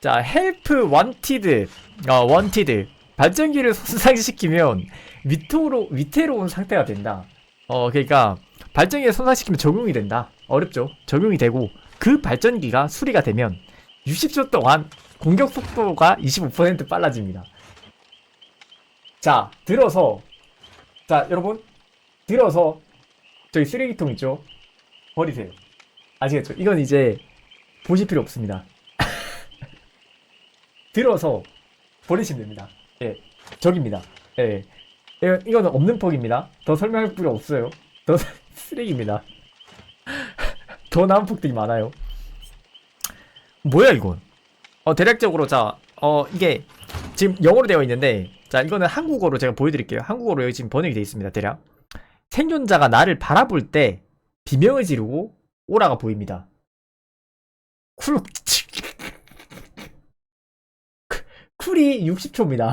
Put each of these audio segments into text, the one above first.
자, 헬프 원티드, 어, 원티드. 발전기를 손상시키면 위태로, 위태로운 상태가 된다. 어, 그러니까 발전기를 손상시키면 적용이 된다. 어렵죠? 적용이 되고 그 발전기가 수리가 되면 60초 동안 공격 속도가 25% 빨라집니다. 자, 들어서 자, 여러분 들어서 저기 쓰레기통 있죠? 버리세요. 아시겠죠? 이건 이제 보실 필요 없습니다. 들어서 버리시면 됩니다. 예, 저기입니다. 예, 예, 이거는 없는 폭입니다. 더 설명할 필요 없어요. 더 쓰레기입니다. 더 나은 폭들이 많아요. 뭐야 이건? 어 대략적으로 자, 어 이게 지금 영어로 되어 있는데 자 이거는 한국어로 제가 보여드릴게요. 한국어로 여기 지금 번역이 되어 있습니다. 대략 생존자가 나를 바라볼 때 비명을 지르고 오라가 보입니다. 쿨 쿨이 60초입니다.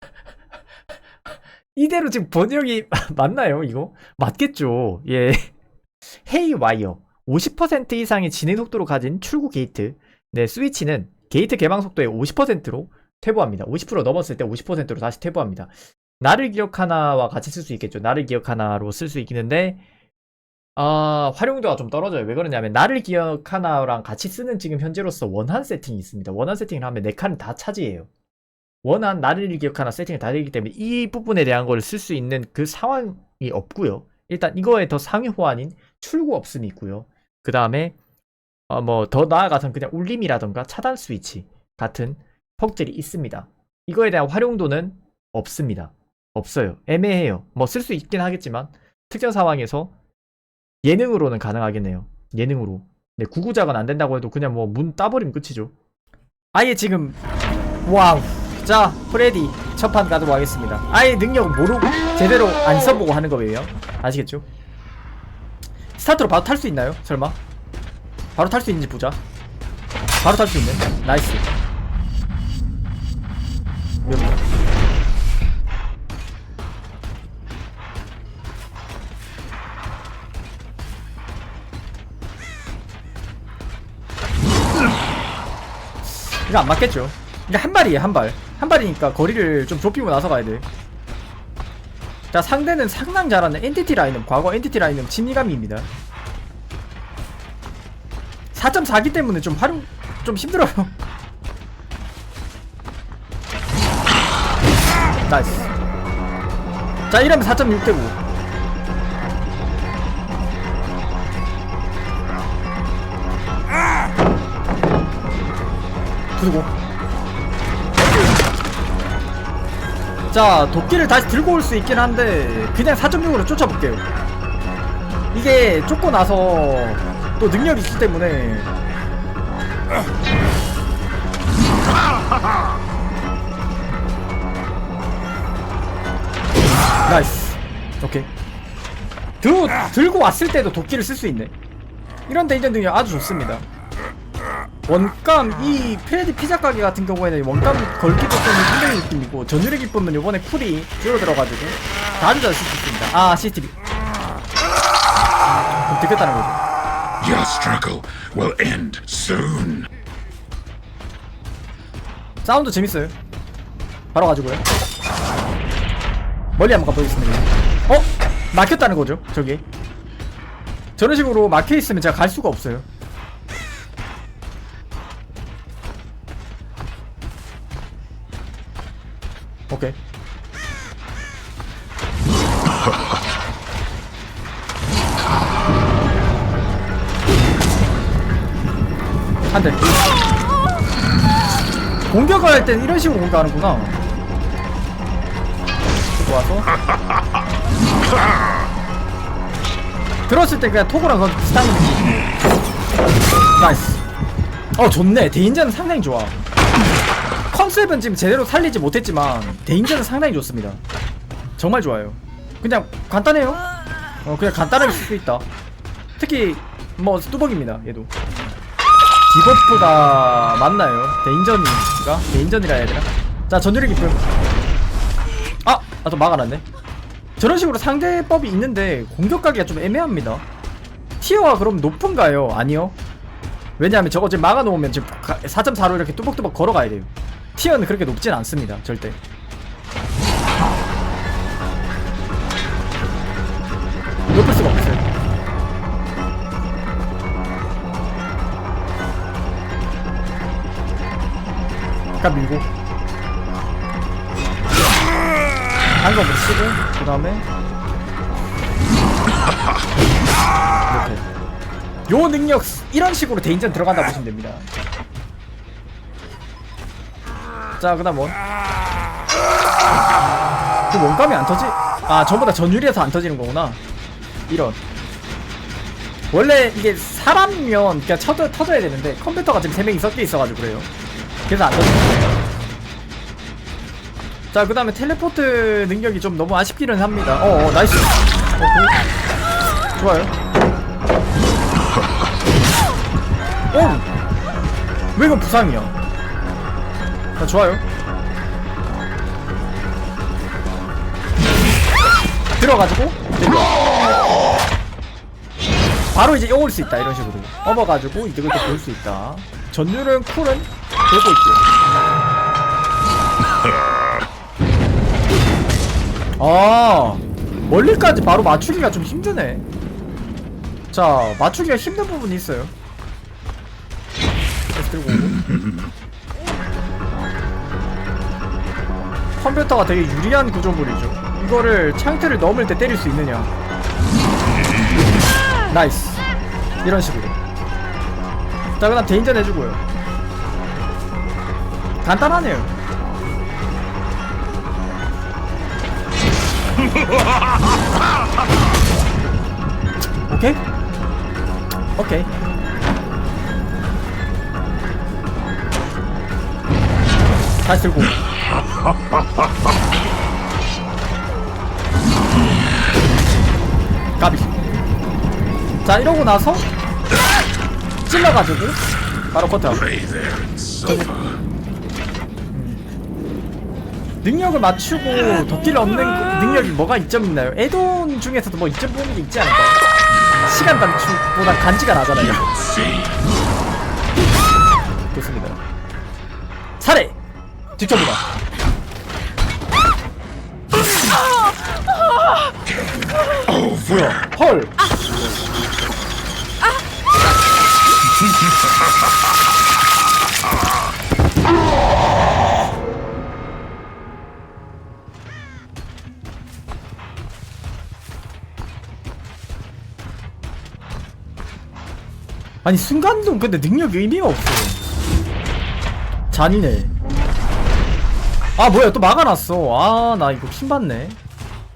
이대로 지금 번역이 맞나요, 이거? 맞겠죠. 예. 헤이 와이어. 50% 이상의 진행 속도로 가진 출구 게이트. 네, 스위치는 게이트 개방 속도의 50%로 퇴보합니다. 50% 넘었을 때 50%로 다시 퇴보합니다. 나를 기억하나와 같이 쓸 수 있겠죠. 나를 기억하나로 쓸 수 있는데, 아, 활용도가 좀 떨어져요. 왜 그러냐면, 나를 기억하나랑 같이 쓰는 지금 현재로서 원한 세팅이 있습니다. 원한 세팅을 하면 네 칸을 다 차지해요. 원한 나를 기억하나 세팅을 다 되기 때문에 이 부분에 대한 걸 쓸 수 있는 그 상황이 없고요. 일단 이거에 더 상위 호환인 출구 없음이 있고요. 그 다음에 어 뭐 더 나아가선 그냥 울림이라던가 차단 스위치 같은 퍽들이 있습니다. 이거에 대한 활용도는 없습니다. 없어요. 애매해요. 뭐 쓸 수 있긴 하겠지만 특정 상황에서 예능으로는 가능하겠네요. 예능으로. 네, 구구작은 안 된다고 해도 그냥 뭐 문 따버리면 끝이죠. 아예 지금 와우. 자, 프레디 첫판 가도록 하겠습니다. 아예 능력은 모르고 제대로 안 써보고 하는 거예요. 아시겠죠? 스타트로 바로 탈 수 있나요? 설마? 바로 탈 수 있는지 보자. 바로 탈 수 있네. 나이스. 몇 번? 이거 안 맞겠죠? 이게 한 발이에요, 한 발. 한 발이니까 거리를 좀 좁히고 나서 가야 돼. 자, 상대는 상당 잘하는 엔티티 라인은 과거 엔티티 라인은 진리감입니다. 4.4기 때문에 좀 활용 좀 힘들어요. 나이스. 자, 이러면 4.6 되고. 두고. 자, 도끼를 다시 들고 올 수 있긴 한데 그냥 4.6으로 쫓아볼게요. 이게 쫓고 나서 또 능력이 있기 때문에 나이스. 오케이. 들, 들고 왔을 때도 도끼를 쓸 수 있네. 이런 데인전 능력 아주 좋습니다. 원감 이 프레디 피자 가게 같은 경우에는 원감 걸기도 좀 힘든 느낌이고 전율의 기쁨은 요번에 쿨이 줄어들어가지고 아주 잘쓸수 있습니다. 아 CCTV. 그럼 듣겠다는 거죠. Your struggle will end soon. 사운드 재밌어요. 바로 가지고요. 멀리 한번 가보겠습니다. 어? 막혔다는 거죠, 저기. 저런 식으로 막혀 있으면 제가 갈 수가 없어요. 공격을 할 땐 이런 식으로 공격하는구나. 와서. 들었을 때 그냥 토고랑 그거 비슷한 느낌. 나이스. 어, 좋네. 대인자는 상당히 좋아. 컨셉은 지금 제대로 살리지 못했지만, 대인자는 상당히 좋습니다. 정말 좋아요. 그냥 간단해요. 어, 그냥 간단하게 쓸 수 있다. 특히, 뭐, 뚜벅입니다, 얘도. 디버프가 맞나요? 대인전인가? 대인전이라 해야 되나? 자 전율의 기쁨 아! 아좀 막아놨네 저런 식으로 상대법이 있는데 공격하기가 좀 애매합니다 티어가 그럼 높은가요? 아니요 왜냐하면 저거 지금 막아놓으면 지금 4.4로 이렇게 뚜벅뚜벅 걸어가야 돼요 티어는 그렇게 높진 않습니다 절대 약간 밀고. 한검으로 쓰고 그 다음에. 이렇게. 요 능력 이런 식으로 대인전 들어간다 보시면 됩니다. 자그 다음 원. 그 원감이 안 터지? 아 전부 다 전율이라서 안 터지는 거구나. 이런. 원래 이게 사람이면 그냥 쳐져, 터져야 되는데 컴퓨터가 지금 3명이 섞여 있어가지고 그래요 그래서 안 거예요 자, 그 다음에 텔레포트 능력이 좀 너무 아쉽기는 합니다. 어, 어 나이스. 어, 그, 좋아요. 어! 왜 이건 부상이야? 자, 좋아요. 들어가지고. 바로 이제 영올 수 있다, 이런 식으로. 업어가지고, 이득을 또 볼 수 있다. 전율은 쿨은 되고 있죠. 아 멀리까지 바로 맞추기가 좀 힘드네. 자 맞추기가 힘든 부분이 있어요. 들고 오고. 컴퓨터가 되게 유리한 구조물이죠. 이거를 창틀을 넘을 때 때릴 수 있느냐. 나이스. 이런 식으로. 자 그다음 대인전 해주고요 간단하네요 오케이? 오케이. 다시 들고. 까비. 자, 이러고 나서 찔러가지고 바로 커트. Lay there and suffer. 능력을 맞추고 도끼를 얻는 그 능력이 뭐가 이점 있나요? 에돈 중에서도 뭐 이점 보는 게 있지 않을까요? 시간 단축보다 간지가 나잖아요. 좋습니다. 살해! 직접보다. Over. 헐! 아니 순간동 근데 능력 의미가 없어. 잔인해. 아 뭐야 또 막아놨어. 아 나 이거 킹받네.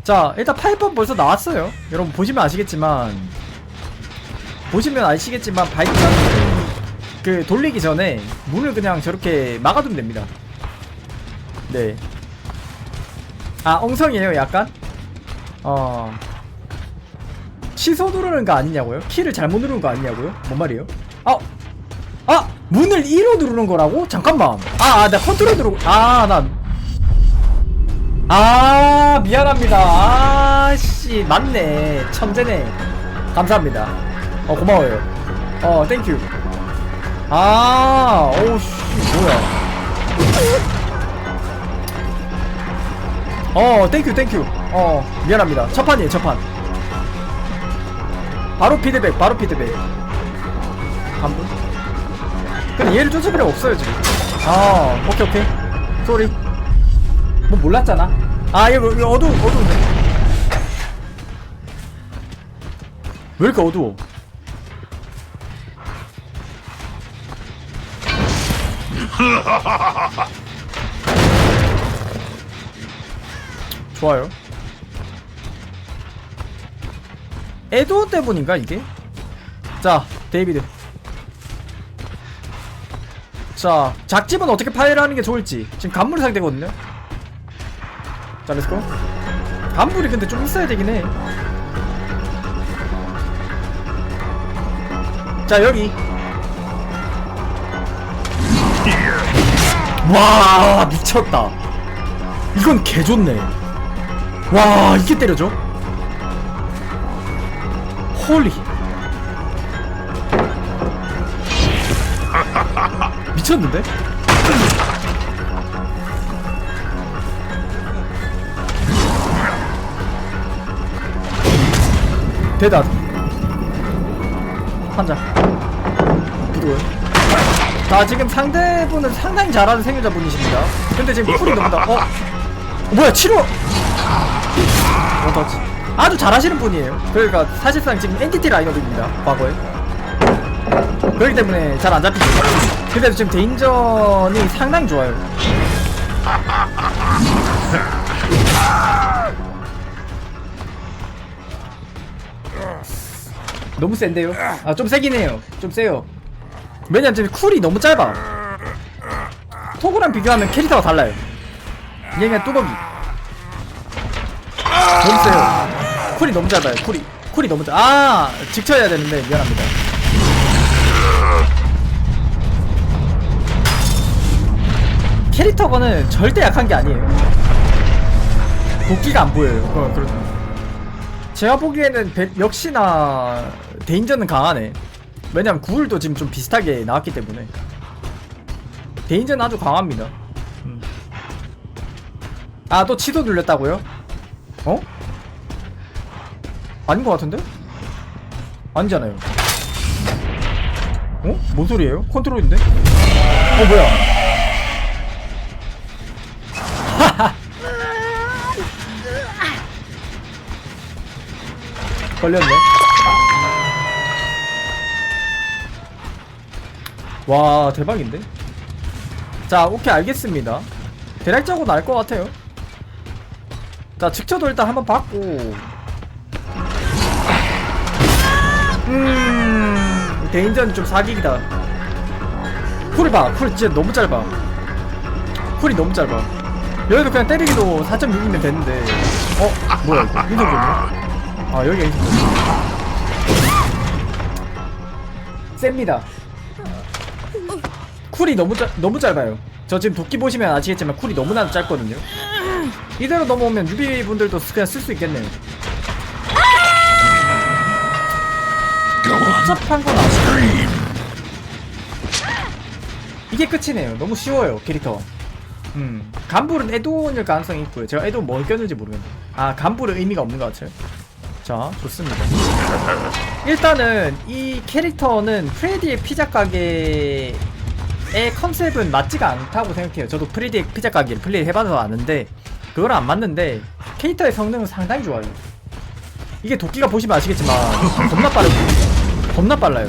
자 일단 파이법 벌써 나왔어요. 여러분 보시면 아시겠지만 보시면 아시겠지만 발전 그 돌리기 전에 문을 그냥 저렇게 막아두면 됩니다. 네. 아 엉성이에요 약간? 어 취소 누르는 거 아니냐고요? 키를 잘못 누르는 거 아니냐고요? 뭔 말이에요? 아! 아! 문을 2로 누르는 거라고? 잠깐만 아, 아, 나 컨트롤 누르고 아, 나 아, 미안합니다. 아, 씨, 맞네. 천재네. 감사합니다. 어, 고마워요. 어, 땡큐. 아, 오우, 씨, 뭐야. 어, 땡큐, 땡큐. 어, 미안합니다. 첫 판이에요, 첫 판. 바로 피드백, 바로 피드백. 한 분? 근데 얘를 쫓을 필요 없어요, 지금. 아, 오케이, 오케이. 쏘리. 뭐 몰랐잖아. 아 이거 어두워 어두운데. 왜 이렇게 어두워? 좋아요. 에도 때문인가 이게? 자, 데이비드. 자, 작집은 어떻게 파일하는 게 좋을지 지금 간물 상대거든요. 자, 렛츠고. 간물이 근데 좀 있어야 되긴 해. 자, 여기. 와, 미쳤다. 이건 개 좋네. 와, 이게 때려줘? 홀리. 미쳤는데? 대단 한자 누구요? 자 지금 상대분은 상당히 잘하는 생존자분이십니다 근데 지금 쿨이 너무 다 어? 어, 뭐야 7호 원터치 아주 잘하시는 분이에요. 그러니까 사실상 지금 NTT 라인업입니다 과거에. 그렇기 때문에 잘 안 잡히죠. 근데 지금 대인전이 상당히 좋아요. 너무 센데요? 아 좀 세긴 해요. 좀 세요. 왜냐면 지금 쿨이 너무 짧아. 토구랑 비교하면 캐릭터가 달라요. 얘가 뚜벅이. 너무 세요 쿨이 너무 짧아요. 쿨이 쿨이 너무 짧아 아 직쳐야 되는데 미안합니다. 캐릭터거는 절대 약한 게 아니에요. 도끼가 안 보여요. 어, 그렇죠. 제가 보기에는 배- 역시나 대인전은 강하네. 왜냐면 구울도 지금 좀 비슷하게 나왔기 때문에. 대인전은 아주 강합니다. 음. 아또 치도 눌렸다고요? 어? 아닌 것 같은데? 아니잖아요 어? 뭔 소리예요? 컨트롤인데? 어 뭐야 걸렸네. 와 대박인데? 자 오케이 알겠습니다. 대략적으로 날 것 같아요. 자 직처도 일단 한번 받고. 음 대인전 좀 사기이다. 쿨이 봐, 쿨 진짜 너무 짧아. 쿨이 너무 짧아. 여기도 그냥 때리기도 4.6이면 되는데. 어 뭐야 이거 인성적이네. 아 여기가 있어 셉니다 쿨이 너무 짧 너무 짧아요 저 지금 도끼 보시면 아시겠지만 쿨이 너무나 짧거든요 이대로 넘어오면 유비 분들도 그냥 쓸 수 있겠네요 복잡한 건 아니에요 Scream. 이게 끝이네요. 너무 쉬워요 캐릭터 음 간불은 에도원일 가능성이 있고요. 제가 에도원 뭘 꼈는지 모르겠네. 아 간불은 의미가 없는 것 같아요. 자 좋습니다. 일단은 이 캐릭터는 프레디의 피자 가게 의 컨셉은 맞지가 않다고 생각해요. 저도 프레디의 피자 가게를 플레이 해봐서 아는데 그거랑 안 맞는데 캐릭터의 성능은 상당히 좋아요. 이게 도끼가 보시면 아시겠지만 겁나 빠르고 겁나 빨라요.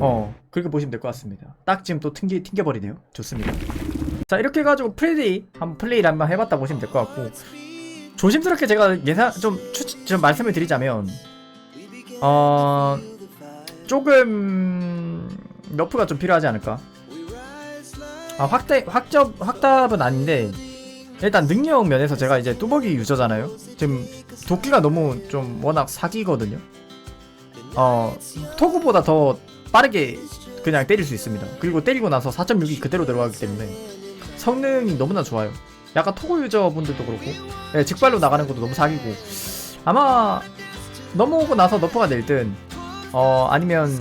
어 그렇게 보시면 될 것 같습니다. 딱 지금 또 튕기, 튕겨버리네요. 좋습니다. 자 이렇게 해가지고 프레디 한번 플레이를 한번 해봤다 보시면 될 것 같고 조심스럽게 제가 예상 좀, 추, 좀 말씀을 드리자면 어 조금 너프가 좀 필요하지 않을까? 아 확대 확접 확답은 아닌데 일단 능력 면에서 제가 이제 뚜벅이 유저잖아요? 지금 도끼가 너무 좀 워낙 사기거든요 어 토구보다 더 빠르게 그냥 때릴 수 있습니다 그리고 때리고 나서 4.6이 그대로 들어가기 때문에 성능이 너무나 좋아요 약간 토구 유저분들도 그렇고 예, 직발로 나가는 것도 너무 사기고 아마 넘어오고 나서 너프가 될든 어 아니면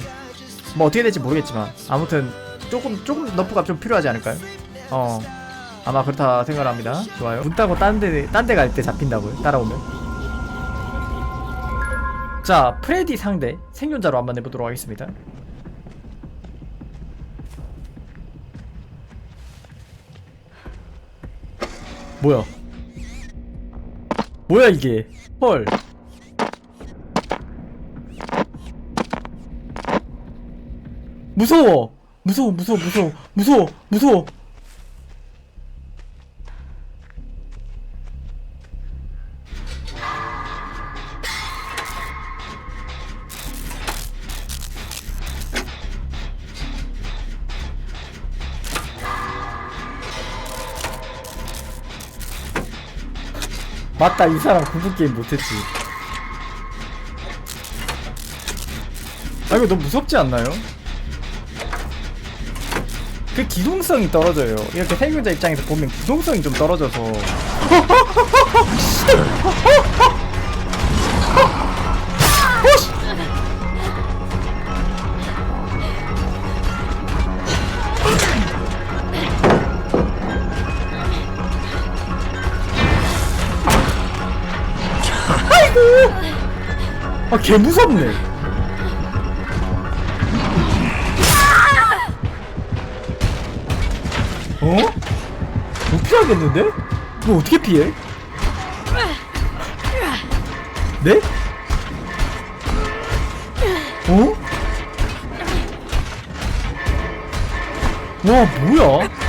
뭐 어떻게 될지 모르겠지만 아무튼 조금 조금 너프가 좀 필요하지 않을까요? 어 아마 그렇다 생각을 합니다. 좋아요. 문 따고 딴데딴 데 갈 때 잡힌다고요? 따라오면. 자 프레디 상대 생존자로 한번 해보도록 하겠습니다. 뭐야? 뭐야 이게? 헐. 무서워. 무서워, 무서워, 무서워, 무서워, 무서워. 맞다, 이 사람 공포 게임 못했지. 아 이거 너무 무섭지 않나요? 그 기동성이 떨어져요. 이렇게 생존자 입장에서 보면 기동성이 좀 떨어져서. 아, 개 무섭네. 어? 못 피하겠는데? 이거 어떻게 피해? 네? 어? 와, 뭐야?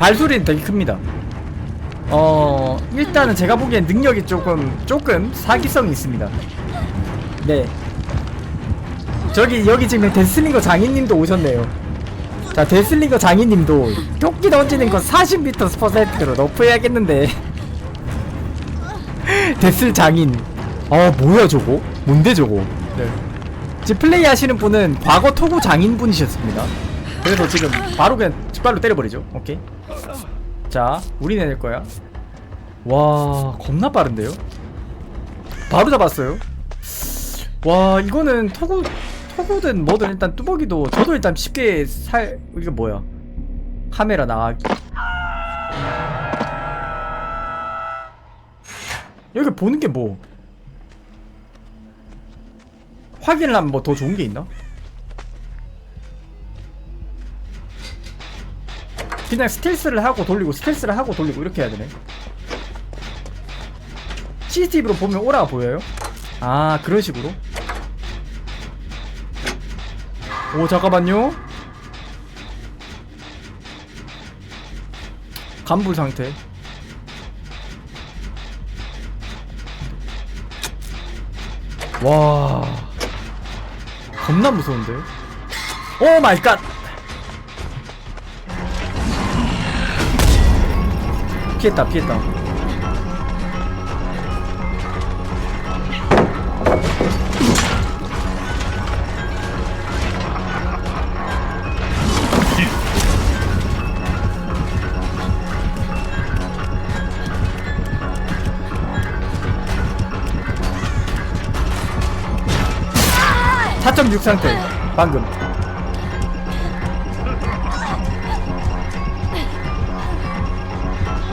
발소리는 되게 큽니다. 어, 일단은 제가 보기엔 능력이 조금, 조금 사기성이 있습니다. 네. 저기, 여기 지금 데슬링거 장인님도 오셨네요. 자, 데슬링거 장인님도 토끼 던지는 거 40m 퍼센트로 너프해야겠는데. 데슬 장인. 어, 뭐야, 저거? 뭔데, 저거? 네. 지금 플레이 하시는 분은 과거 토구 장인분이셨습니다. 그래서 지금 바로 그냥 직발로 때려버리죠. 오케이. 자, 우리 내낼 거야. 와, 겁나 빠른데요? 바로 잡았어요. 와, 이거는 토구, 토구든 뭐든 일단 뚜벅이도 저도 일단 쉽게 살, 이거 뭐야. 카메라 나가기. 여기 보는 게 뭐? 확인을 하면 뭐 더 좋은 게 있나? 그냥 스텔스를 하고 돌리고 스텔스를 하고 돌리고 이렇게 해야 되네. CCTV로 보면 오라가 보여요? 아 그런 식으로? 오 잠깐만요. 간부 상태. 와. 겁나 무서운데? 오 마이 갓 피했다 피했다. (4.6) 상태 방금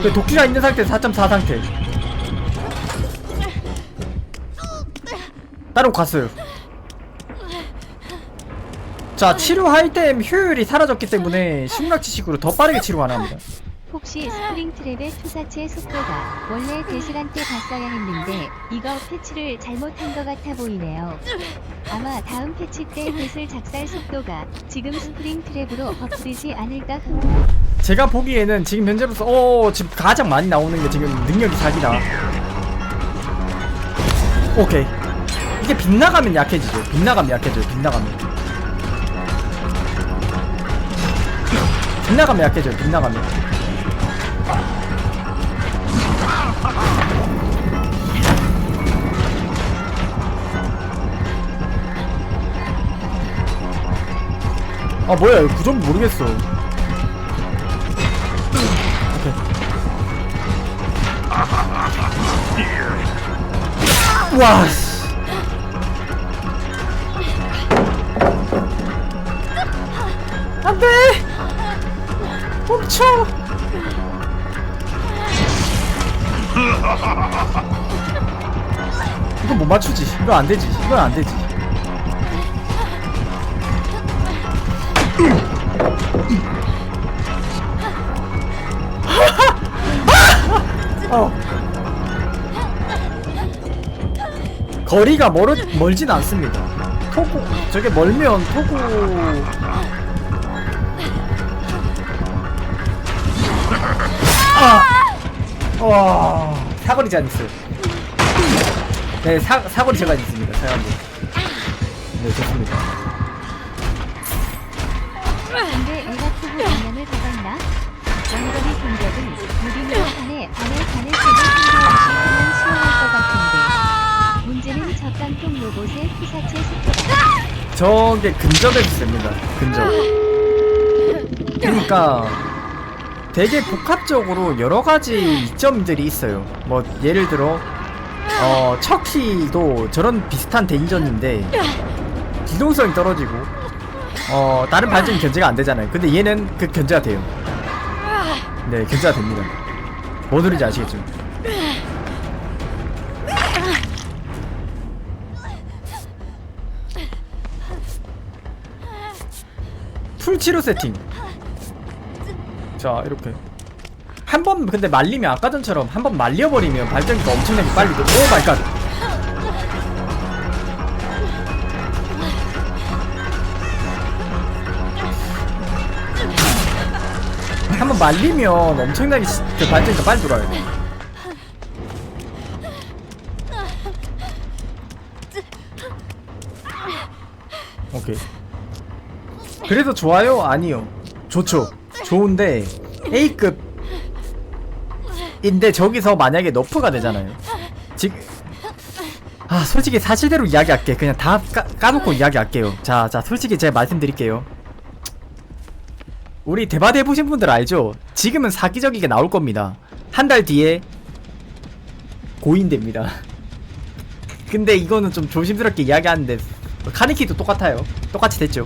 그 도끼가 있는 상태 4.4 상태. 따로 갔어요. 자 치료 아이템 효율이 사라졌기 때문에 심락지식으로 더 빠르게 치료 가능합니다. 혹시 스프링 트랩의 투사체 속도가 원래 대실한테 봤어야 했는데 이거 패치를 잘못한 것 같아 보이네요. 아마 다음 패치 때 대슬 작살 속도가 지금 스프링 트랩으로 버프되지 않을까 제가 보기에는 지금 현재로서 어 지금 가장 많이 나오는 게 지금 능력이 사기다. 오케이. 이게 빗나가면 약해지죠. 빗나가면 약해져요. 빗나가면. 빗나가면 약해져요. 빗나가면 아 뭐야 이거 구조물 모르겠어. 오케이. 와 씨. 안돼! 멈춰! 이거 못 맞추지. 이거 안 되지. 이건 안 되지 어. 거리가 멀어, 멀진 않습니다. 토구, 저게 멀면 토구. 아! 와, 사거리 있어요. 네, 사, 사거리 제한 있습니다, 사장님. 네, 좋습니다. 저게 근접에서 셉니다. 근접. 그러니까 되게 복합적으로 여러 가지 이점들이 있어요. 뭐 예를 들어 어 척키도 저런 비슷한 대인전인데 기동성이 떨어지고 어 다른 발전이 견제가 안 되잖아요. 근데 얘는 그 견제가 돼요. 네, 견제가 됩니다. 뭐 소리인지 아시겠죠? 풀 치료 세팅. 자, 이렇게. 한 번 근데 말리면 아까 전처럼 한 번 말려버리면 발전기가 엄청나게 빨리 돼. 오 마이 갓. 한 번 말리면 엄청나게 시- 그 발전기가 빨리 돌아요. 오케이. 그래서 좋아요? 아니요. 좋죠. 좋은데 A급 인데 저기서 만약에 너프가 되잖아요. 지금 아 솔직히 사실대로 이야기할게. 그냥 다 까, 까놓고 이야기할게요. 자, 자 솔직히 제가 말씀드릴게요. 우리 대바대 해보신 분들 알죠? 지금은 사기적이게 나올 겁니다. 한 달 뒤에 고인됩니다. 근데 이거는 좀 조심스럽게 이야기하는데 카네키도 똑같아요. 똑같이 됐죠.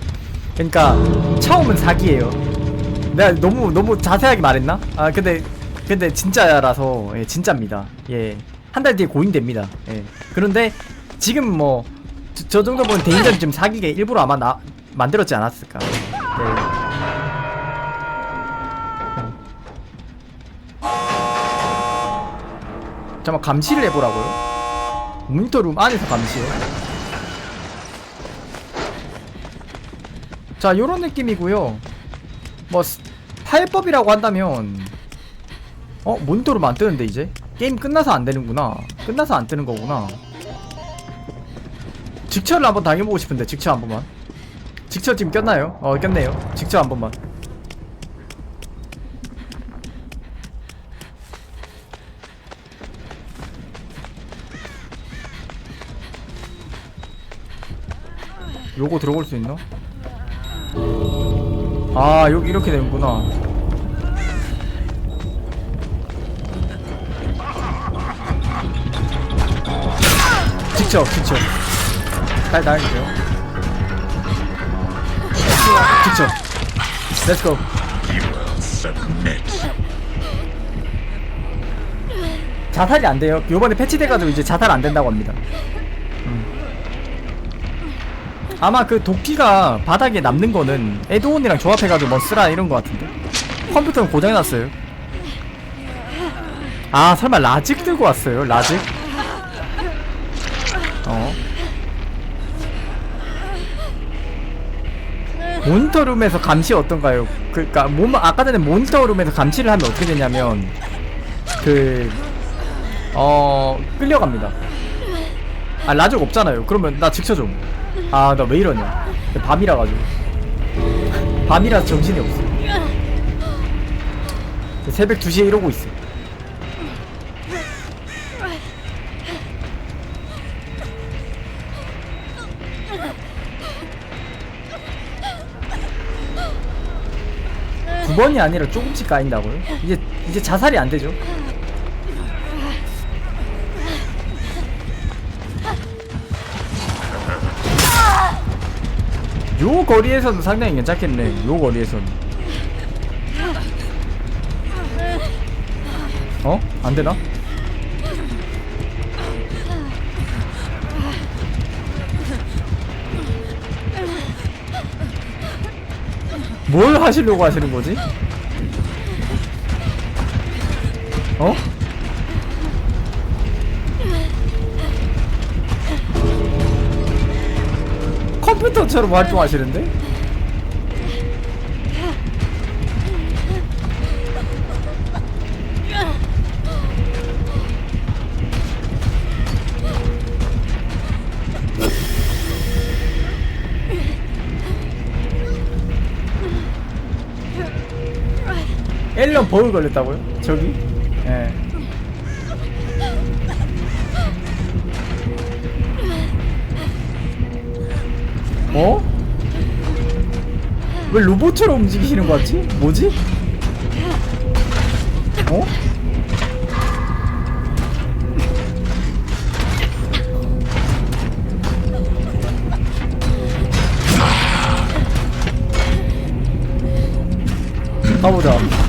그러니까 처음은 사기예요. 내가 너무 너무 자세하게 말했나? 아 근데 근데 진짜라서 예, 진짜입니다. 예. 한 달 뒤에 고인됩니다. 예. 그런데 지금 뭐저 정도 보면 대인전 좀 사기게 일부러 아마 나 만들었지 않았을까. 네. 잠깐 감시를 해보라고요? 모니터룸 안에서 감시요? 자 요런 느낌이고요 뭐 스- 파일법이라고 한다면 어? 모니터룸 안 뜨는데 이제? 게임 끝나서 안 되는구나 끝나서 안 뜨는 거구나 직처를 한번 당해보고 싶은데 직처 한 번만 직처 지금 꼈나요? 어 꼈네요 직처 한 번만 요거 들어볼 수 있나? 아 여기 이렇게 되는구나. 직접 직접 잘 나가주세요 직접 렛츠고. 자살이 안 돼요. 요번에 패치돼가지고 이제 자살 안 된다고 합니다 아마 그 도끼가 바닥에 남는 거는 에드온이랑 조합해가지고 뭐 쓰라 이런 거 같은데 컴퓨터는 고장났어요 아 설마 라직 들고 왔어요 라직 어 모니터룸에서 감시 어떤가요? 그니까 몸 아까 전에 모니터룸에서 감시를 하면 어떻게 되냐면 그 어 끌려갑니다. 아 라적 없잖아요. 그러면 나 직쳐 좀. 아 나 왜 이러냐? 밤이라 가지고. 밤이라 정신이 없어. 새벽 2시에 이러고 있어. 두 번이 아니라 조금씩 까인다고요? 이제 이제 자살이 안 되죠? 요 거리에서는 상당히 괜찮겠네. 요 거리에서는. 어? 안 되나? 뭘 하시려고 하시는 거지? 어? 컴퓨터처럼 활동하시는데? 앨런 버그 걸렸다고요? 저기? 예. 어? 왜 로봇처럼 움직이시는 것 같지? 뭐지? 어? 가보자.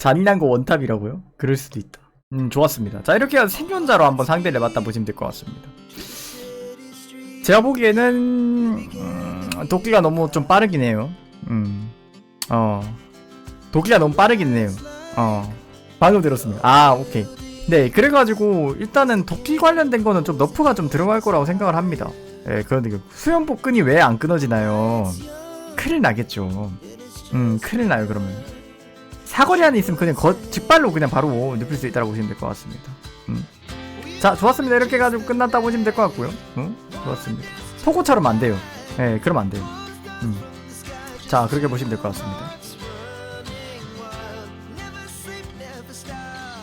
잔인한 거 원탑이라고요? 그럴 수도 있다. 음, 좋았습니다. 자, 이렇게 생존자로 한번 상대를 해봤다 보시면 될 것 같습니다. 제가 보기에는, 음, 도끼가 너무 좀 빠르긴 해요. 음, 어, 도끼가 너무 빠르긴 해요. 어, 방금 들었습니다. 아, 오케이. 네, 그래가지고, 일단은 도끼 관련된 거는 좀 너프가 좀 들어갈 거라고 생각을 합니다. 예, 그런데 그 수연복 끈이 왜 안 끊어지나요? 큰일 나겠죠. 음, 큰일 나요, 그러면. 사거리 안에 있으면 그냥 거, 직발로 그냥 바로 눕힐 수 있다고 보시면 될 것 같습니다. 음. 자, 좋았습니다. 이렇게 해가지고 끝났다 보시면 될 것 같고요. 음, 좋았습니다. 토고처럼 안 돼요. 예, 그러면 안 돼요. 음. 자, 그렇게 보시면 될 것 같습니다.